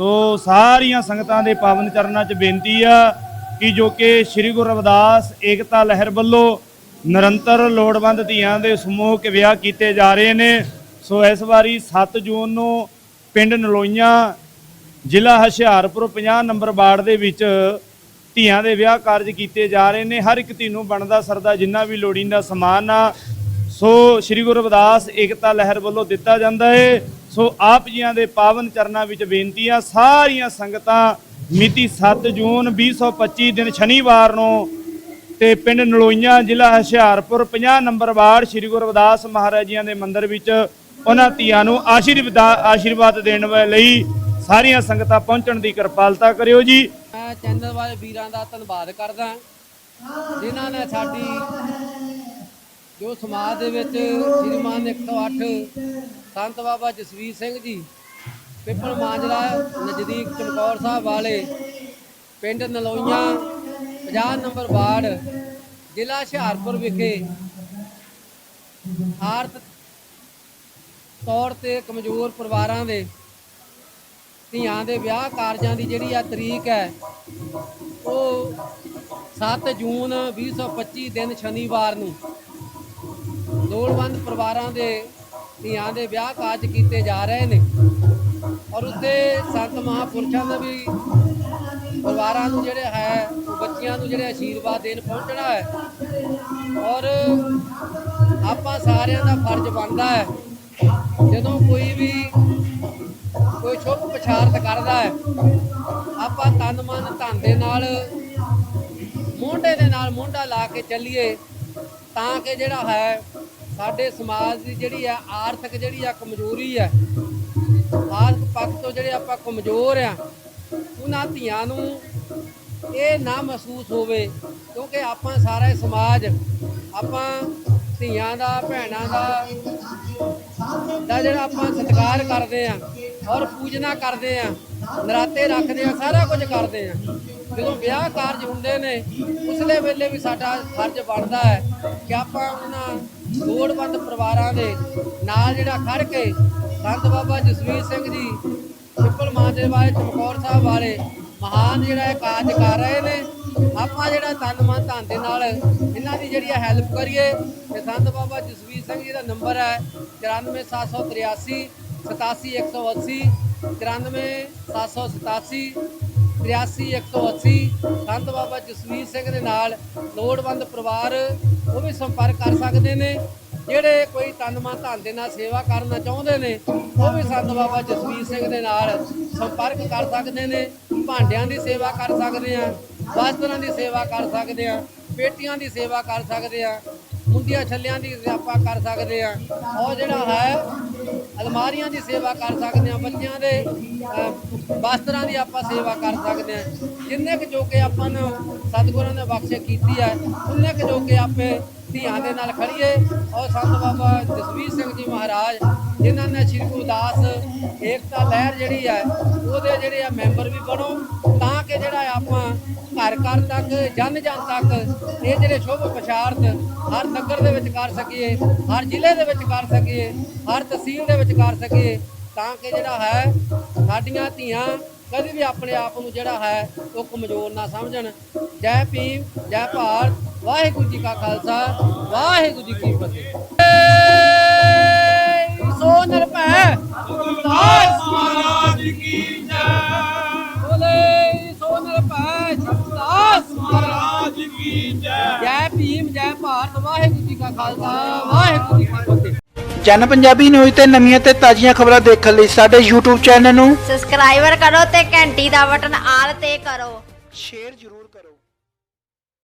ਸੋ ਸਾਰੀਆਂ ਸੰਗਤਾਂ ਦੇ ਪਾਵਨ ਚਰਨਾਂ 'ਚ ਬੇਨਤੀ ਆ ਕਿ ਜੋ ਕਿ ਸ੍ਰੀ ਗੁਰੂ ਰਵਿਦਾਸ ਏਕਤਾ ਲਹਿਰ ਵੱਲੋਂ ਨਿਰੰਤਰ ਲੋੜਵੰਦ ਧੀਆਂ ਦੇ ਸਮੂਹਕ ਵਿਆਹ ਕੀਤੇ ਜਾ ਰਹੇ ਨੇ, ਸੋ ਇਸ ਵਾਰੀ 7 ਜੂਨ ਨੂੰ ਪਿੰਡ ਨਲੋਈਆਂ, ਜ਼ਿਲ੍ਹਾ ਹੁਸ਼ਿਆਰਪੁਰ 50 ਨੰਬਰ ਵਾਰਡ ਦੇ ਵਿੱਚ ਧੀਆਂ ਦੇ ਵਿਆਹ ਕਾਰਜ ਕੀਤੇ ਜਾ ਰਹੇ ਨੇ। ਹਰ ਇੱਕ ਧੀ ਨੂੰ ਬਣਦਾ ਸਰਦਾ ਜਿੰਨਾ ਵੀ ਲੋੜੀਂਦਾ ਸਮਾਨ ਆ, ਸੋ ਸ੍ਰੀ ਗੁਰੂ ਰਵਿਦਾਸ ਏਕਤਾ ਲਹਿਰ ਵੱਲੋਂ ਦਿੱਤਾ ਜਾਂਦਾ ਏ। ਸੋ ਆਪ ਜੀਆਂ ਦੇ ਪਾਵਨ ਚਰਨਾਂ ਵਿੱਚ ਬੇਨਤੀ ਆ ਸਾਰੀਆਂ ਸੰਗਤਾਂ ਮਿਤੀ 7 ਜੂਨ 2025 ਦਿਨ ਸ਼ਨੀਵਾਰ ਨੂੰ ਤੇ ਪਿੰਡ ਨਲੋਈਆਂ, ਜ਼ਿਲ੍ਹਾ ਹੁਸ਼ਿਆਰਪੁਰ 50 ਨੰਬਰ ਵਾਰਡ ਸ੍ਰੀ ਗੁਰੂ ਰਵਿਦਾਸ ਮਹਾਰਾਜ ਜੀਆਂ ਦੇ ਮੰਦਿਰ ਵਿੱਚ ਉਹਨਾਂ ਧੀਆਂ ਨੂੰ ਆਸ਼ੀਰਵਾਦ ਆਸ਼ੀਰਵਾਦ ਦੇਣ ਲਈ ਸਾਰੀਆਂ ਸੰਗਤਾਂ ਪਹੁੰਚਣ ਦੀ ਕਿਰਪਾਲਤਾ ਕਰਿਓ ਜੀ। ਮੈਂ ਚੈਨਲ ਵਾਲੇ ਵੀਰਾਂ ਦਾ ਧੰਨਵਾਦ ਕਰਦਾ ਜਿਨ੍ਹਾਂ ਨੇ ਸਾਡੀ ਜੋ ਸਮਾਜ ਦੇ ਵਿੱਚ ਸ਼੍ਰੀਮਾਨ 108 ਸੰਤ ਬਾਬਾ ਜਸਵੀਰ ਸਿੰਘ ਜੀ, ਪਿੱਪਲ ਮਾਂਜਰਾ, ਨਜ਼ਦੀਕ ਚਮਕੌਰ ਸਾਹਿਬ ਵਾਲੇ, ਪਿੰਡ ਨਲੋਈਆਂ 50 ਨੰਬਰ ਵਾਰਡ, ਜ਼ਿਲ੍ਹਾ ਹੁਸ਼ਿਆਰਪੁਰ ਵਿਖੇ ਆਰਥਿਕ ਤੌਰ ਤੇ ਕਮਜ਼ੋਰ ਪਰਿਵਾਰਾਂ ਦੇ ਧੀਆਂ ਦੇ ਵਿਆਹ ਕਾਰਜਾਂ ਦੀ ਜਿਹੜੀ ਆ ਤਰੀਕ ਹੈ, ਉਹ 7 ਜੂਨ 2025 ਦਿਨ ਸ਼ਨੀਵਾਰ ਨੂੰ ਲੋੜਵੰਦ ਪਰਿਵਾਰਾਂ ਦੇ ਧੀਆਂ ਦੇ ਵਿਆਹ ਕਾਰਜ ਕੀਤੇ ਜਾ ਰਹੇ ਨੇ ਔਰ ਉੱਤੇ ਸੰਤ ਮਹਾਪੁਰਸ਼ਾਂ ਦਾ ਵੀ ਪਰਿਵਾਰਾਂ ਨੂੰ ਜਿਹੜੇ ਹੈ, ਬੱਚਿਆਂ ਨੂੰ ਜਿਹੜੇ ਆਸ਼ੀਰਵਾਦ ਦੇਣ ਪਹੁੰਚਣਾ ਹੈ। ਔਰ ਆਪਾਂ ਸਾਰਿਆਂ ਦਾ ਫਰਜ਼ ਬਣਦਾ ਹੈ, ਜਦੋਂ ਕੋਈ ਵੀ ਕੋਈ ਸ਼ੁਭ ਪਛਾਰਤ ਕਰਦਾ ਹੈ, ਆਪਾਂ ਤਨ ਮਨ ਧਨ ਦੇ ਨਾਲ, ਮੋਢੇ ਦੇ ਨਾਲ ਮੋਢਾ ਲਾ ਕੇ ਚੱਲੀਏ ਤਾਂ ਕਿ ਜਿਹੜਾ ਹੈ ਸਾਡੇ ਸਮਾਜ ਦੀ ਜਿਹੜੀ ਆ, ਆਰਥਿਕ ਜਿਹੜੀ ਆ ਕਮਜ਼ੋਰੀ ਹੈ ਆਰਥਿਕ ਪੱਖ ਤੋਂ ਜਿਹੜੇ ਆਪਾਂ ਕਮਜ਼ੋਰ ਆ, ਉਹਨਾਂ ਧੀਆਂ ਨੂੰ ਇਹ ਨਾ ਮਹਿਸੂਸ ਹੋਵੇ, ਕਿਉਂਕਿ ਆਪਾਂ ਸਾਰਾ ਸਮਾਜ, ਆਪਾਂ ਧੀਆਂ ਦਾ, ਭੈਣਾਂ ਦਾ ਦਾ ਜਿਹੜਾ ਆਪਾਂ ਸਤਿਕਾਰ ਕਰਦੇ ਆ ਔਰ ਪੂਜਨਾ ਕਰਦੇ ਆ, ਨਰਾਤੇ ਰੱਖਦੇ ਆ, ਸਾਰਾ ਕੁਝ ਕਰਦੇ ਆ। ਜਦੋਂ ਵਿਆਹ ਕਾਰਜ ਹੁੰਦੇ ਨੇ, ਉਸਲੇ ਵੇਲੇ ਵੀ ਸਾਡਾ ਫਰਜ਼ ਬਣਦਾ ਹੈ ਕਿ ਆਪਾਂ ਉਹਨਾਂ ਲੋੜਵੰਦ ਪਰਿਵਾਰਾਂ ਦੇ ਨਾਲ ਜਿਹੜਾ ਖੜ ਕੇ ਸੰਤ ਬਾਬਾ ਜਸਵੀਰ ਸਿੰਘ ਜੀ, ਪਿੱਪਲ ਮਾਂਜੇ ਵਾਲੇ ਚਮਕੌਰ ਸਾਹਿਬ ਵਾਲੇ ਮਹਾਨ ਜਿਹੜਾ ਇਹ ਕਾਰਜ ਕਰ ਰਹੇ ਨੇ, ਆਪਾਂ ਜਿਹੜਾ ਤਨ ਮਨ ਧਨ ਦੇ ਨਾਲ ਇਹਨਾਂ ਦੀ ਜਿਹੜੀ ਹੈਲਪ ਕਰੀਏ, ਤੇ ਸੰਤ ਬਾਬਾ ਜਸਵੀਰ ਸਿੰਘ ਜੀ ਦਾ ਨੰਬਰ ਹੈ 94783 87180 94787 83180 ਸੰਤ ਬਾਬਾ ਜਸਵੀਰ ਸਿੰਘ ਦੇ ਨਾਲ ਲੋੜਵੰਦ ਪਰਿਵਾਰ, ਉਹ ਵੀ ਸੰਪਰਕ ਕਰ ਸਕਦੇ ਨੇ। ਜਿਹੜੇ ਕੋਈ ਤਨ ਮਨ ਧਨ ਦੇ ਨਾਲ ਸੇਵਾ ਕਰਨਾ ਚਾਹੁੰਦੇ ਨੇ, ਉਹ ਵੀ ਸੰਤ ਬਾਬਾ ਜਸਵੀਰ ਸਿੰਘ ਦੇ ਨਾਲ ਸੰਪਰਕ ਕਰ ਸਕਦੇ ਨੇ। ਭਾਂਡਿਆਂ ਦੀ ਸੇਵਾ ਕਰ ਸਕਦੇ ਆ ਵਸਤਰਾਂ ਦੀ ਸੇਵਾ ਕਰ ਸਕਦੇ ਆ, ਪੇਟੀਆਂ ਦੀ ਸੇਵਾ ਕਰ ਸਕਦੇ ਆ। ਉਹਦੀਆਂ ਛੱਲਿਆਂ ਦੀ ਆਪਾਂ ਕਰ ਸਕਦੇ ਆ ਉਹ ਜਿਹੜਾ ਹੈ, ਅਲਮਾਰੀਆਂ ਦੀ ਸੇਵਾ ਕਰ ਸਕਦੇ ਆ ਬੱਚਿਆਂ ਦੇ ਬਾਸਤਰਾਂ ਦੀ ਆਪਾਂ ਸੇਵਾ ਕਰ ਸਕਦੇ ਆ ਜਿੰਨੇ ਕੁ ਜੋ ਕਿ ਆਪਾਂ ਨੂੰ ਸਤਿਗੁਰਾਂ ਨੇ ਬਖਸ਼ਿਸ਼ ਕੀਤੀ ਹੈ ਉਹਨੇ ਕੁ ਜੋ ਕਿ ਆਪੇ ਧੀਆਂ ਦੇ ਨਾਲ ਖੜੀਏ ਔਰ ਸੰਤ ਬਾਬਾ ਜਸਵੀਰ ਸਿੰਘ ਜੀ ਮਹਾਰਾਜ, ਜਿਨ੍ਹਾਂ ਨੇ ਸ਼੍ਰੀ ਗੁਰਦਾਸ ਏਕਤਾ ਲਹਿਰ ਜਿਹੜੀ ਹੈ, ਉਹਦੇ ਜਿਹੜੇ ਆ ਮੈਂਬਰ ਵੀ ਬਣੋ ਘਰ ਘਰ ਤੱਕ, ਜਨ ਜਨ ਤੱਕ ਇਹ ਜਿਹੜੇ ਸ਼ੁਭ ਪਛਾਰਤ ਹਰ ਨਗਰ ਦੇ ਵਿੱਚ ਕਰ ਸਕੀਏ, ਹਰ ਜ਼ਿਲ੍ਹੇ ਦੇ ਵਿੱਚ ਕਰ ਸਕੀਏ, ਹਰ ਤਹਿਸੀਲ ਦੇ ਵਿੱਚ ਕਰ ਸਕੀਏ, ਤਾਂ ਕਿ ਜਿਹੜਾ ਹੈ, ਸਾਡੀਆਂ ਧੀਆਂ ਕਦੇ ਵੀ ਆਪਣੇ ਆਪ ਨੂੰ ਜਿਹੜਾ ਹੈ, ਉਹ ਕਮਜ਼ੋਰ ਨਾ ਸਮਝਣ। ਜੈ ਭੀਮ, ਜੈ ਭਾਰਤ, ਵਾਹਿਗੁਰੂ ਜੀ ਕਾ ਖਾਲਸਾ, ਵਾਹਿਗੁਰੂ ਜੀ ਕੀ ਫਤਿਹ। ਜੈ ਭੀਮ ਜੈ ਭਾਰਤ ਵਾਹਿਗੁਰੂ ਜੀ ਕਾ ਖਾਲਸਾ ਵਾਹਿਗੁਰੂ ਜੀ ਕੀ ਫਤਿਹ। ਜਨ ਪੰਜਾਬੀ ਨਿਊਜ਼ ਤੇ ਨਵੀਆਂ ਤੇ ਤਾਜ਼ੀਆਂ ਖਬਰਾਂ ਦੇਖਣ ਲਈ ਸਾਡੇ YouTube ਚੈਨਲ ਨੂੰ ਸਬਸਕ੍ਰਾਈਬਰ ਕਰੋ ਤੇ ਘੰਟੀ ਦਾ ਬਟਨ ਆਲ ਤੇ ਕਰੋ। ਸ਼ੇਅਰ ਜ਼ਰੂਰ